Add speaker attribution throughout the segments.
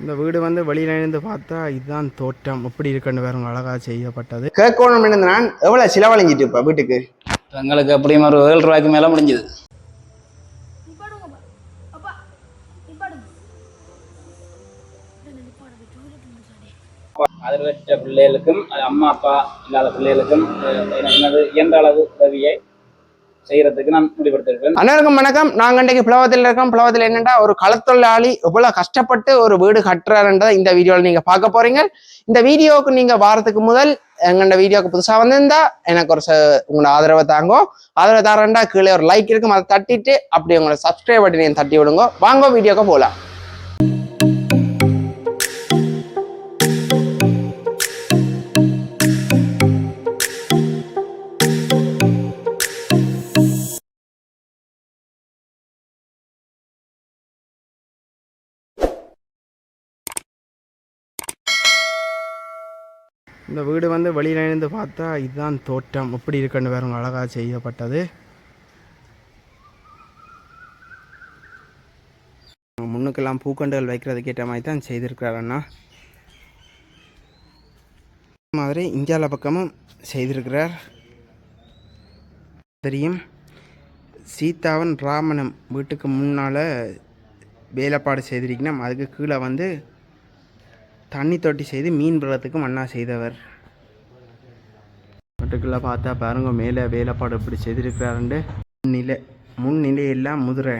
Speaker 1: இந்த வீடு வந்து வெளியிலேருந்து பார்த்தா இதுதான் தோட்டம். எப்படி இருக்குன்னு வேற அழகாக செய்யப்பட்டது.
Speaker 2: கேட்கணும் நான். எவ்வளவு செலவழிஞ்சிட்டு இப்ப வீட்டுக்கு?
Speaker 3: எங்களுக்கு அப்படியும் ஒரு ஏழு ரூபாய்க்கு மேலே முடிஞ்சுது. அதில் பெற்ற பிள்ளைகளுக்கும் அது அம்மா அப்பா இல்லாத பிள்ளைகளுக்கும் எனது இயன்ற அளவு உதவியை செய்யறதுக்கு நான் முடிவெடுத்திருக்கேன்
Speaker 2: அனைவருக்கும் வணக்கம். நாங்க இன்றைக்கு பிளவத்தில் இருக்கோம். பிளவத்தில் என்னென்னா ஒரு களத்தொழிலாளி எவ்வளோ கஷ்டப்பட்டு ஒரு வீடு கட்டுறாருன்றதை இந்த வீடியோவில் நீங்க பார்க்க போறீங்க. இந்த வீடியோவுக்கு நீங்க வாரத்துக்கு முதல் எங்கண்ட வீடியோக்கு புதுசா வந்திருந்தா எனக்கு ஒரு ச- உங்களோட ஆதரவை தாங்கோ. ஆதரவு தாரண்டா கீழே ஒரு லைக் இருக்கும். அதை தட்டிட்டு அப்படி உங்களோட சப்ஸ்கிரைப் பட்டனையும் தட்டி விடுங்க. வாங்க வீடியோக்கு போகலாம்
Speaker 1: இந்த வீடு வந்து வெளியிலேருந்து பார்த்தா இதுதான் தோட்டம். எப்படி இருக்குன்னு வேற அழகாக செய்யப்பட்டது. முன்னுக்கெல்லாம் பூக்கண்டுகள் வைக்கிறதுக்கு ஏற்ற மாதிரி தான் செய்திருக்கிறார் அண்ணா. மாதிரி இந்தியாவில் பக்கமும் செய்திருக்கிறார். தெரியும். சீதாவன் ராமனும் வீட்டுக்கு முன்னால் வேலைப்பாடு செய்திருக்கணும். அதுக்கு கீழே வந்து தண்ணி தொட்டி செய்து மீன் பிறத்துக்கு மண்ணா செய்தவர். வீட்டுக்குள்ளே பார்த்தா பாருங்க மேலே வேலைப்பாடு இப்படி செய்திருக்கிறாருண்டு. நிலை முன் நிலையெல்லாம் முதிரை.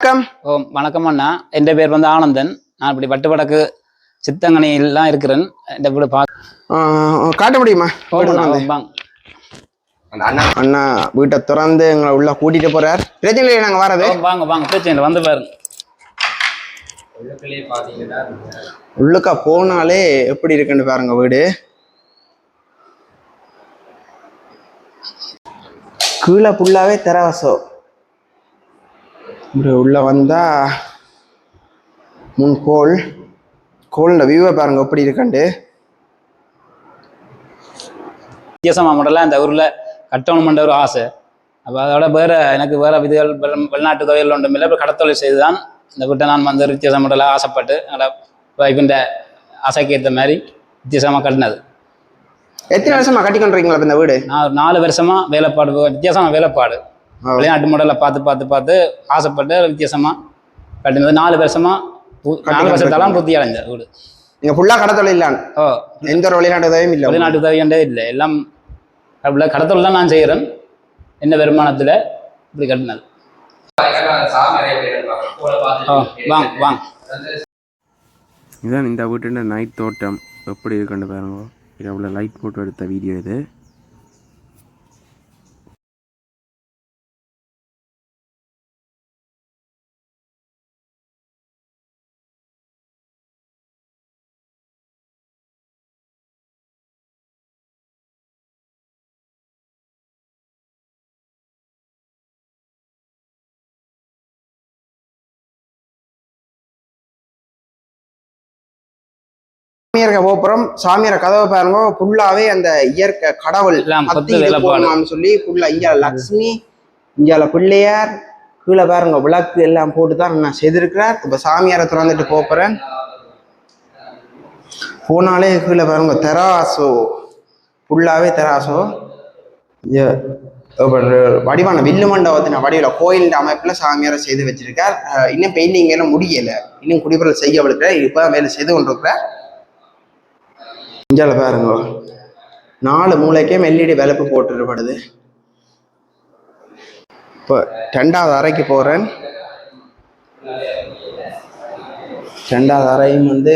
Speaker 2: வணக்கம்.
Speaker 3: ஓ வணக்கம் அண்ணா. என் பேர் வந்து ஆனந்தன். நான் இப்படி வட்டு வடக்கு சித்தங்கனிலாம் இருக்கிறேன். இந்த வீடு பார்க்க
Speaker 2: காட்ட முடியுமா?
Speaker 3: வாங்க
Speaker 2: அண்ணா. வீட்டை திறந்து எங்களை உள்ள கூட்டிட்டு போறார். பிரச்சனை இல்லை நாங்க வரது
Speaker 3: வாங்க வாங்க பிரச்சனை வந்து பாருங்க.
Speaker 2: உள்ளுக்கா போனாலே எப்படி இருக்குன்னு பாருங்க வீடு. கீழே ஃபுல்லாவே தெரவாசம் இப்படி உள்ள வந்தா முன் கோல் கோல்ல வியூவை பாருங்க எப்படி இருக்குண்டு
Speaker 3: வித்தியாசமாக மாடலாம் இந்த ஊரில் கட்டணுமென்ற ஒரு ஆசை. அப்போ அதோட வேற எனக்கு வேற விதிகள் வெளி- வெளிநாட்டு தொழில் ஒன்றும் இல்லை. இப்போ கடத்தொழில் செய்து தான் இந்த வீட்டை நான் வந்து வித்தியாச மாடலாக ஆசைப்பட்டு என்னோட வைஃபின் ஆசைக்கு ஏற்ற மாதிரி வித்தியாசமாக கட்டினது.
Speaker 2: எத்தனை வருஷமா கட்டி கொண்டிருக்கீங்களா இந்த வீடு?
Speaker 3: நான் ஒரு நாலு வருஷமா வேலைப்பாடு வித்தியாசமான வேலைப்பாடு. வெளிநாட்டு மாடலை பார்த்து பார்த்து பார்த்து ஆசைப்பட்டு வித்தியாசமா கட்டினது. நாலு வருஷமா நாலு வருஷத்தாலாம் பூர்த்தி அடைஞ்ச வீடு.
Speaker 2: நீங்க ஃபுல்லா கடை தொழில்
Speaker 3: ஓ.
Speaker 2: எந்த ஒரு வெளிநாட்டு உதவியும் இல்லை.
Speaker 3: வெளிநாட்டு உதவியண்டே இல்லை. எல்லாம் அப்படில கடத்தல் தான் நான் செய்கிறேன் என்ன வருமானத்தில்? இப்படி கட்டினது. வாங்க வாங்க.
Speaker 1: இதுதான் இந்த வீட்டு நைட் தோட்டம். எப்படி இருக்குன்னு பாருங்க. இரவில் லைட் போட்டு எடுத்த வீடியோ இது.
Speaker 2: சாமியார் கோபுரம் சாமியார் கதவை பாருங்க ஃபுல்லாவே அந்த இயற்கை கடவுள். போடணும்னு சொல்லி ஃபுல்லா இங்க லக்ஷ்மி இங்கால பிள்ளையார் கீழே பாருங்க விளக்கு எல்லாம் போட்டு தான் நான் செய்திருக்கிறார். இப்ப சாமியாரை திறந்துட்டு போறேன். போனாலே கீழே பாருங்க தெராசோ. ஃபுல்லாவே தெராசோ. வடிவான வில்லு மண்டபத்தின வடிவில் கோயில் அமைப்புல சாமியாரை செய்து வச்சிருக்கார். இன்னும் பெயிண்டிங் எல்லாம் முடியல. இன்னும் குடிபுறல் செய்ய விழுக்கிற இப்போ வேலை செய்து கொண்டிருக்கிறார். இஞ்சால பாருங்க. நாலு மூளைக்கே எல்இடி விளப்பு போட்டுருப்படுது இப்போ ரெண்டாவது அறைக்கு போகிறேன் ரெண்டாவது அறையும் வந்து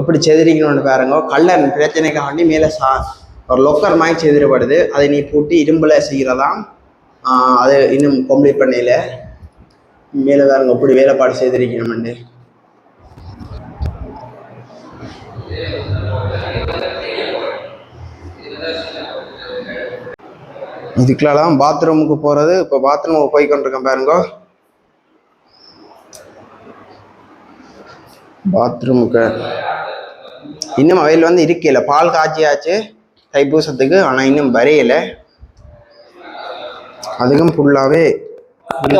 Speaker 2: எப்படி செதுரிக்கணும்னு பாருங்க. கல்லன் பிரச்சனைக்காண்டி மேலே சா ஒரு லொக்கர் மாதிரி செதுறப்படுது. அதை நீ பூட்டி இரும்பில் செய்கிறதாம் அது இன்னும் கம்ப்ளீட் பண்ணல மேலே பாருங்க எப்படி வேலைப்பாடு செய்திருக்கணும்னு இதுக்கெல்லாம் பாத்ரூமுக்கு போகிறது இப்போ பாத்ரூமுக்கு போய் கொண்டிருக்கேன் பாருங்க. பாத்ரூமுக்கு. இன்னும் அவையில் வந்து இருக்கல பால் காய்ச்சியாச்சு தைப்பூசத்துக்கு ஆனால் இன்னும் வரையல. அதுக்கும் ஃபுல்லாகவே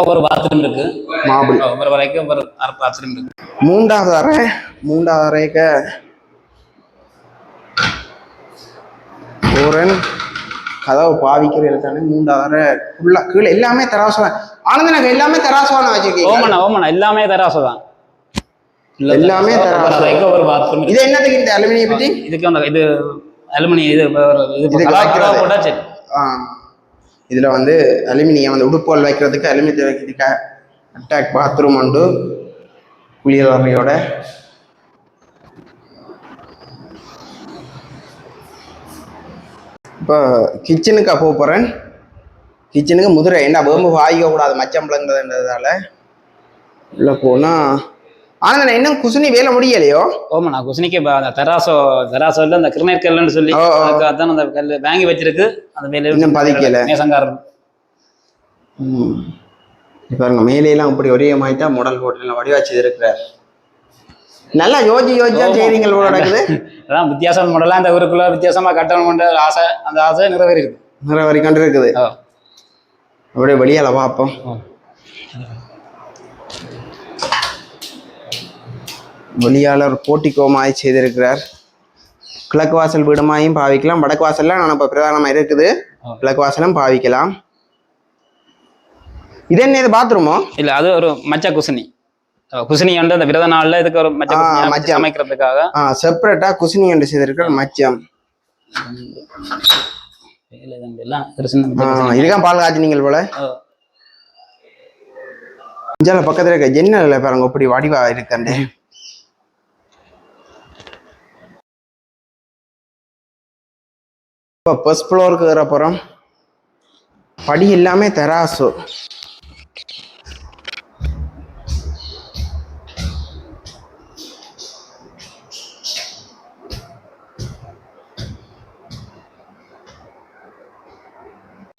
Speaker 3: ஒவ்வொரு பாத்ரூம் இருக்கு.
Speaker 2: மாபிள்.
Speaker 3: ஒவ்வொரு வரைக்கும் ஒவ்வொரு அரை பாத்ரூம் இருக்கு.
Speaker 2: மூன்றாவது அறை மூன்றாவது அறைக்க. போறேன் கதவு பாவிக்கிறது தானே மூன்றாவது அறை ஃபுல்லாக கீழே எல்லாமே தராசுவான் ஆனந்தனக்கு எல்லாமே தராசுவான வச்சிருக்கீங்க
Speaker 3: ஓமண்ணா ஓமண்ணா எல்லாமே தராசு தான்.
Speaker 2: எல்லாமே தராசு.
Speaker 3: ஒவ்வொரு பாத்ரூம்
Speaker 2: இது என்னதுக்கு இந்த அலுமினிய பெட்டி
Speaker 3: இதுக்கு அந்த இது அலுமினியம் இது ஒரு போட்டா சரி.
Speaker 2: ஆ. இதில் வந்து அலுமினியம் அந்த உடுப்போல் வைக்கிறதுக்கு அலுமினியத்தை வைக்கிறதுக்கு அட்டாக் பாத்ரூம் உண்டு. குளியலறையோட இப்போ கிச்சனுக்கு போக போகிறேன் கிச்சனுக்கு முதிரை என்ன வேம்பு வாய்க்க கூடாது மச்சம்பளங்கிறதுன்றதால உள்ள போனால் ஆனந்தண்ணா இன்னும் குசுனி வேலை முடியலையோ?
Speaker 3: ஓமண்ணா குசினிக்கு இப்ப அந்த தெராசோ தெராசோ இல்ல அந்த கிருநேர் கல்லுன்னு சொல்லி அதான் அந்த கல் வாங்கி வச்சிருக்கு. அந்த மேல
Speaker 2: இன்னும் பதிக்கல. ம். இப்ப பாருங்க மேலையெல்லாம் இப்படி ஒரே மாயிட்டா மாடல் ஹோட்டலில் வடிவாச்சு இருக்கிறார் நல்லா யோசி யோசிச்சா போல நடக்குது.
Speaker 3: அதான் வித்தியாசம் மாடலாம் இந்த ஊருக்குள்ள வித்தியாசமா கட்டணும்ன்ற ஆசை அந்த ஆசை நிறைவேறி இருக்கு
Speaker 2: நிறைய வரைக்கும் இருக்குது. அப்படியே வெளியால பார்ப்போம் ஒரு போட்டிக்கோமாய் செய்திருக்கிறார். கிழக்கு வாசல் வீடுமாயும் பாவிக்கலாம். வடக்கு வாசல்லாம் நான் இப்போ பிரதானமாக இருக்குது. கிழக்கு வாசலும் பாவிக்கலாம். இது என்ன இது பாத்ரூமோ?
Speaker 3: இல்ல அது ஒரு மச்ச குசினி. குசினி வந்து அந்த விரத நாள்ல இதுக்கு ஒரு
Speaker 2: மச்சம்.
Speaker 3: சமைக்கிறதுக்காக
Speaker 2: ஆ செப்பரேட்டாக குசினி என்று செய்திருக்கிற மச்சம். இதுதான் பால் காய்ச்சினீங்கள் போல. இஞ்சால பக்கத்துல இருக்க ஜன்னல்ல பாருங்க இப்படி வடிவா இருக்கண்டே இப்போ ஃபர்ஸ்ட் ஃப்ளோருக்கு போகிறோம் படி எல்லாமே தெராசு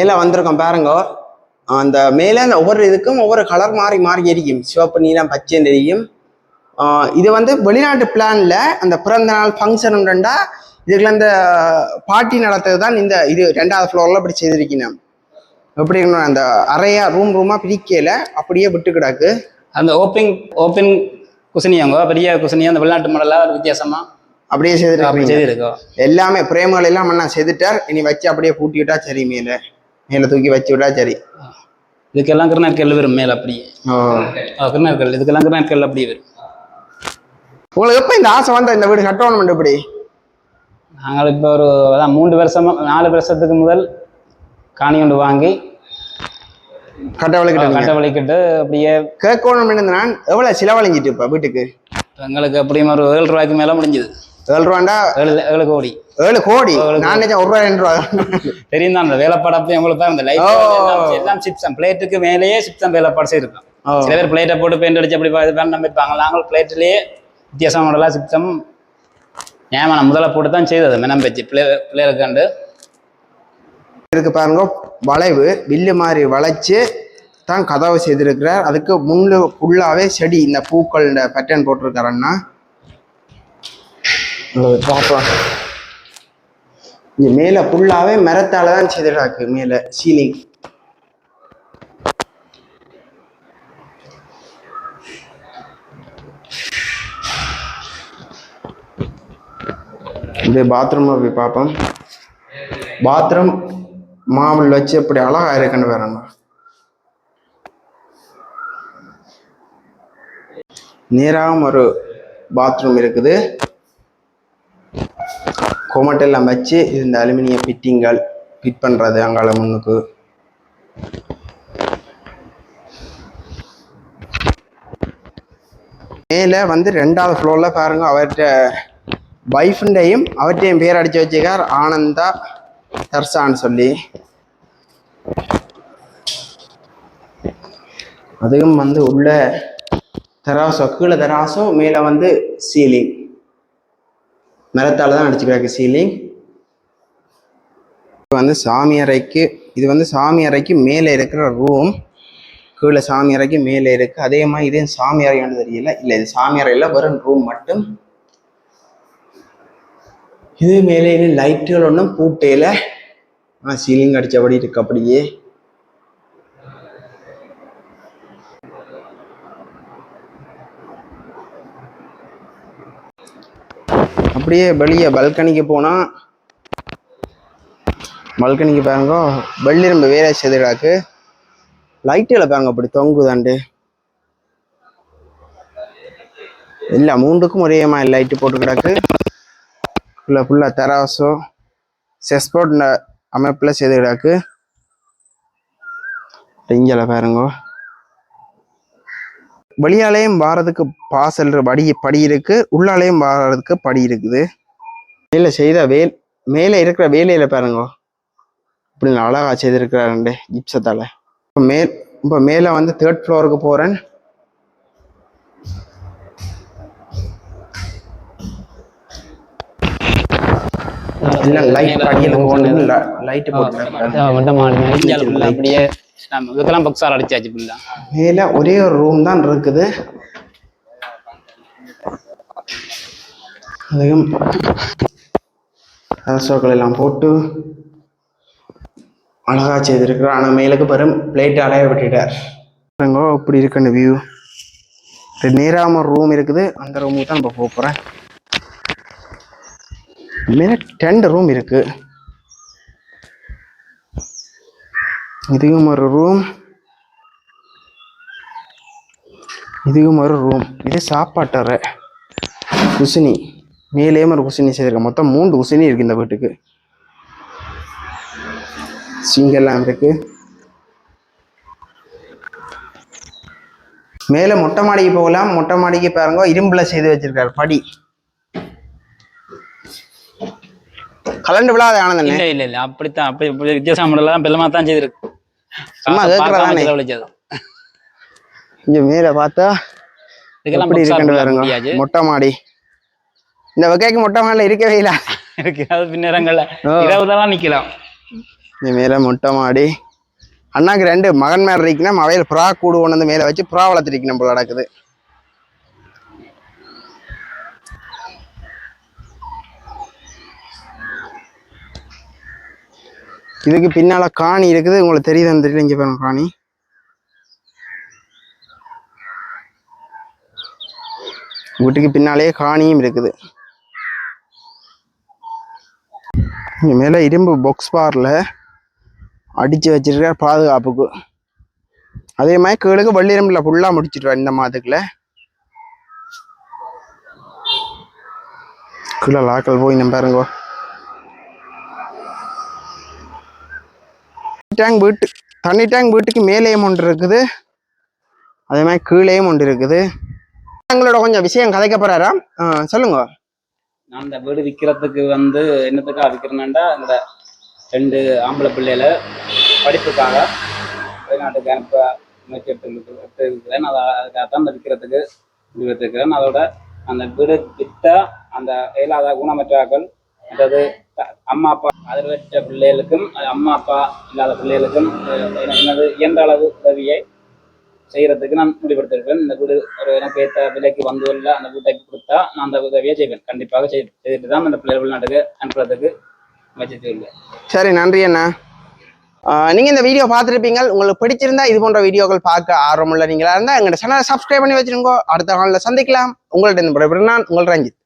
Speaker 2: மேலே வந்திருக்கோம் பாருங்க. அந்த மேலே அந்த ஒவ்வொரு இதுக்கும் ஒவ்வொரு கலர் மாறி மாறி எரிக்கும் சிவப்பு நீலம் பச்சை எரியும். இது வந்து வெளிநாட்டு பிளான்ல அந்த பிறந்த நாள் ஃபங்க்ஷன் உண்டுண்டா இதுக்குள்ள இந்த பார்ட்டி நடத்துறது தான் இந்த இது ரெண்டாவது ஃப்ளோரில் இப்படி செய்திருக்கணும். எப்படி அந்த அறையா ரூம் ரூமா பிரிக்கல அப்படியே விட்டு கிடக்கு.
Speaker 3: அந்த ஓப்பன் ஓப்பன் குசினியாங்க பெரிய குசினி அந்த வெளிநாட்டு மாடலா ஒரு வித்தியாசமா?
Speaker 2: அப்படியே
Speaker 3: அப்படி
Speaker 2: செய்திருக்கீங்க
Speaker 3: செய்திருக்கோம்.
Speaker 2: எல்லாமே பிரேம்கள் எல்லாம் மண்ணா செய்துட்டார். இனி வச்சு அப்படியே பூட்டி விட்டா சரி மேலே. மேலே தூக்கி வச்சு விட்டா சரி.
Speaker 3: இதுக்கெல்லாம் கிருநாட்கள் வரும் மேல அப்படியே. கிருநாட்கள் இதுக்கெல்லாம் கிருநாட்கள் அப்படியே வரும்
Speaker 2: உங்களுக்கு எப்போ இந்த ஆசை வந்த இந்த வீடு கட்டணும் இப்படி?
Speaker 3: நாங்கள் இப்போ ஒரு அதான் மூன்று வருஷமா நாலு வருஷத்துக்கு முதல் காணி கொண்டு வாங்கி
Speaker 2: கட்டவளுக்கிட்ட
Speaker 3: கட்ட வலிக்கிட்டு அப்படியே
Speaker 2: கேட்கணும் நான் எவ்வளோ செலவழிஞ்சிட்டு இப்போ வீட்டுக்கு?
Speaker 3: எங்களுக்கு அப்படியும் ஒரு ஏழு ரூபாய்க்கு மேல முடிஞ்சது.
Speaker 2: ஏழு ரூபாண்டா?
Speaker 3: ஏழு ஏழு கோடி.
Speaker 2: ஏழு கோடி. நான் நினைச்சேன் ஒரு ரூபா ரெண்டு ரூபா
Speaker 3: தெரியும் தான் அந்த வேலைப்பாடு அப்படியே உங்களுக்கு தான் இந்த லைட். எல்லாம் சிப்சம் பிளேட்டுக்கு மேலேயே சிப்சம் வேலைப்பாடு செய்திருக்கோம்
Speaker 2: ஓ.
Speaker 3: சில பேர் பிளேட்டை போட்டு பெயிண்ட் அடிச்சு அப்படி இது பண்ண வைப்பாங்க நாங்கள் பிளேட்லேயே வித்தியாசம் மாடலாக சிப்சம் ஏமா நான் முதல்ல போட்டு தான் செய்தது. மெனம் வச்சு பிளே பிளேயருக்காண்டு
Speaker 2: இருக்கு பாருங்க வளைவு வில்லு மாதிரி வளைச்சு தான் கதவை செய்திருக்கிறார். அதுக்கு முள்ளு ஃபுல்லாவே செடி இந்த பூக்கள் பேட்டர்ன் போட்டிருக்காருன்னா பார்ப்போம் இங்கே மேல ஃபுல்லாவே மரத்தால் தான் செய்திடாக்கு மேல சீலிங் இப்படியே பாத்ரூம் போய் பார்ப்போம் பாத்ரூம் மாமல் வச்சு எப்படி அழகா இருக்குன்னு வேறண்ணா நேராகவும் ஒரு பாத்ரூம் இருக்குது. கொமட்டெல்லாம் வச்சு இந்த அலுமினிய ஃபிட்டிங்கள் ஃபிட் பண்ணுறது அங்கால முன்னுக்கு. மேலே வந்து ரெண்டாவது ஃப்ளோரில் பாருங்க அவர்கிட்ட வைஃப்ண்டையும் அவர்கிட்டையும் பேர் அடித்து வச்சுக்கார் ஆனந்தா தர்சான்னு சொல்லி. அதுவும் வந்து உள்ள தராசோ கீழே தராசோ மேலே வந்து சீலிங் மரத்தால் தான் அடிச்சுக்கிறாங்க சீலிங் இது வந்து சாமி அறைக்கு இது வந்து சாமி அறைக்கு மேலே இருக்கிற ரூம் கீழே சாமி அறைக்கு மேலே இருக்கு. அதே மாதிரி இது சாமி அறையானு தெரியல. இல்லை இது சாமி அறையில் வெறும் ரூம் மட்டும். இது மேலே லைட்டுகள் ஒன்றும் பூட்டையில் சீலிங் அடித்தபடி இருக்கு அப்படியே. அப்படியே வெளியே பல்கனிக்கு போனால் பல்கனிக்கு பாருங்க வெள்ளிரம்பு வேலை செய்திடாக்கு லைட்டில் பாருங்க அப்படி தொங்குதாண்டு. இல்லை மூண்டுக்கும் ஒரே மாதிரி லைட்டு போட்டு கிடக்கு. ஃபுல்லாக ஃபுல்லாக தராசோ செஸ்போர்ட் அமைப்பில் செய்து கிடக்கு இங்கே பாருங்க. வெளியாலேயும் வாரதுக்கு பாசல் படி படி இருக்கு உள்ளாலேயும் வாரதுக்கு படி இருக்குது. மேலே செய்த வேல் மேலே இருக்கிற வேலையில பாருங்க. இப்படி அழகா செய்திருக்கிறாருண்டு ஜிப்சத்தால இப்போ மேல் இப்போ மேலே வந்து தேர்ட் ஃப்ளோருக்கு போறேன். இல்ல லைட் படியில் லைட் போட்டு
Speaker 3: அப்படியே நம்ம இதுக்கெல்லாம் பக்ஸால் அடிச்சாச்சு ஃபுல்லா
Speaker 2: மேலே ஒரே ஒரு ரூம் தான் இருக்குது. அதுவும் அரசோக்கள் எல்லாம் போட்டு அழகா செய்திருக்கிறார். ஆனால் மேலுக்கு பெரும் பிளேட் அலைய விட்டுட்டார். இப்படி இருக்கு அந்த வியூ நேராம ஒரு ரூம் இருக்குது. அந்த ரூமுக்கு தான் இப்போ போக போறேன். மேலே டென்ட் ரூம் இருக்கு. இதுவும் ஒரு ரூம் இதுவும் ஒரு ரூம் இது சாப்பாட்டறை குசினி. மேலே ஒரு குசினி செய்திருக்கேன். மொத்தம் மூன்று குசினி இருக்கு இந்த வீட்டுக்கு. சிங்கெல்லாம் இருக்கு. மேலே மொட்டை மாடிக்கு போகலாம். மொட்டை மாடிக்கு பாருங்க இரும்புல செய்து வச்சிருக்காரு. படி. கலண்டு விழாத ஆனந்தண்ணே.
Speaker 3: இல்ல இல்ல இல்லை. அப்படித்தான் அப்படி வித்தியாசம் தான் பெருமா தான் செய்திருக்கு.
Speaker 2: சும்மா கேட்கறதானே. இங்க மேலே பார்த்தா எப்படி இருக்குன்னு பாருங்க. மொட்டை மாடி. இந்த வகைக்கு மொட்டை மாடியில் இருக்கவே இல்லை.
Speaker 3: இருக்கு அது பின்னரங்கள்ல. இரவுதான் நிக்கலாம்.
Speaker 2: இந்த மேலே மொட்டை மாடி. அண்ணாக்கு ரெண்டு. மகன் மேல இருக்கணும் அவையில் புறா கூடு கொண்டு வந்து மேலே வச்சு புறா வளர்த்துருக்கணும் போல நடக்குது இதுக்கு பின்னால காணி இருக்குது. உங்களுக்கு தெரியுதான்னு தெரியல இங்க பாருங்க காணி. வீட்டுக்கு பின்னாலேயே காணியும் இருக்குது. இங்க மேல இரும்பு பாக்ஸ் பார்ல அடிச்சு வச்சிருக்க பாதுகாப்புக்கு. அதே மாதிரி கீழுக்கு வள்ளிரம்பில் ஃபுல்லாக முடிச்சிடுவார் இந்த மாதத்துக்குள்ள கீழே லாக்கல் போய் நம்ம பாருங்கோ. டேங்க் வீட்டு தண்ணி டேங்க் வீட்டுக்கு மேலேயும் ஒன்று இருக்குது. அதே மாதிரி கீழேயும் ஒன்று இருக்குது. எங்களோட கொஞ்சம் விஷயம் கதைக்க போறாரா? சொல்லுங்க.
Speaker 3: நான் இந்த வீடு விற்கிறதுக்கு வந்து என்னத்துக்காக விற்கிறேன்னா இந்த ரெண்டு ஆம்பளை பிள்ளையில படிப்புக்காக வெளிநாட்டுக்கு அனுப்ப முயற்சி எடுத்து எடுத்துருக்கிறேன். அதை அதுக்காக தான் விற்கிறதுக்கு முடிவு எடுத்துருக்கிறேன் அதோட அந்த வீடு விற்றா அந்த இயலாத குணமற்றாக்கள் அதாவது அம்மா அப்பா அதிர்வற்ற பிள்ளைகளுக்கும் அது அம்மா அப்பா இல்லாத பிள்ளைகளுக்கும் எனது என்னது இயன்ற அளவு உதவியை செய்கிறதுக்கு நான் முடிவெடுத்திருக்கேன் இந்த வீடு ஒரு எனக்கு ஏற்ற விலைக்கு வந்து அந்த வீட்டை கொடுத்தா நான் அந்த உதவியை செய்வேன். கண்டிப்பாக செய்துட்டு தான் அந்த பிள்ளைகள் வெளிநாட்டுக்கு அனுப்புறதுக்கு முயற்சி
Speaker 2: சரி நன்றி அண்ணா. நீங்கள் இந்த வீடியோ பார்த்துருப்பீங்க உங்களுக்கு பிடிச்சிருந்தா இது போன்ற வீடியோக்கள் பார்க்க ஆர்வமுள்ள நீங்களா இருந்தால் எங்களோட சேனலை சப்ஸ்கிரைப் பண்ணி வச்சுருங்கோ. அடுத்த நாளில் சந்திக்கலாம். உங்கள்ட்ட இந்த நான் உங்கள் ரஞ்சித்.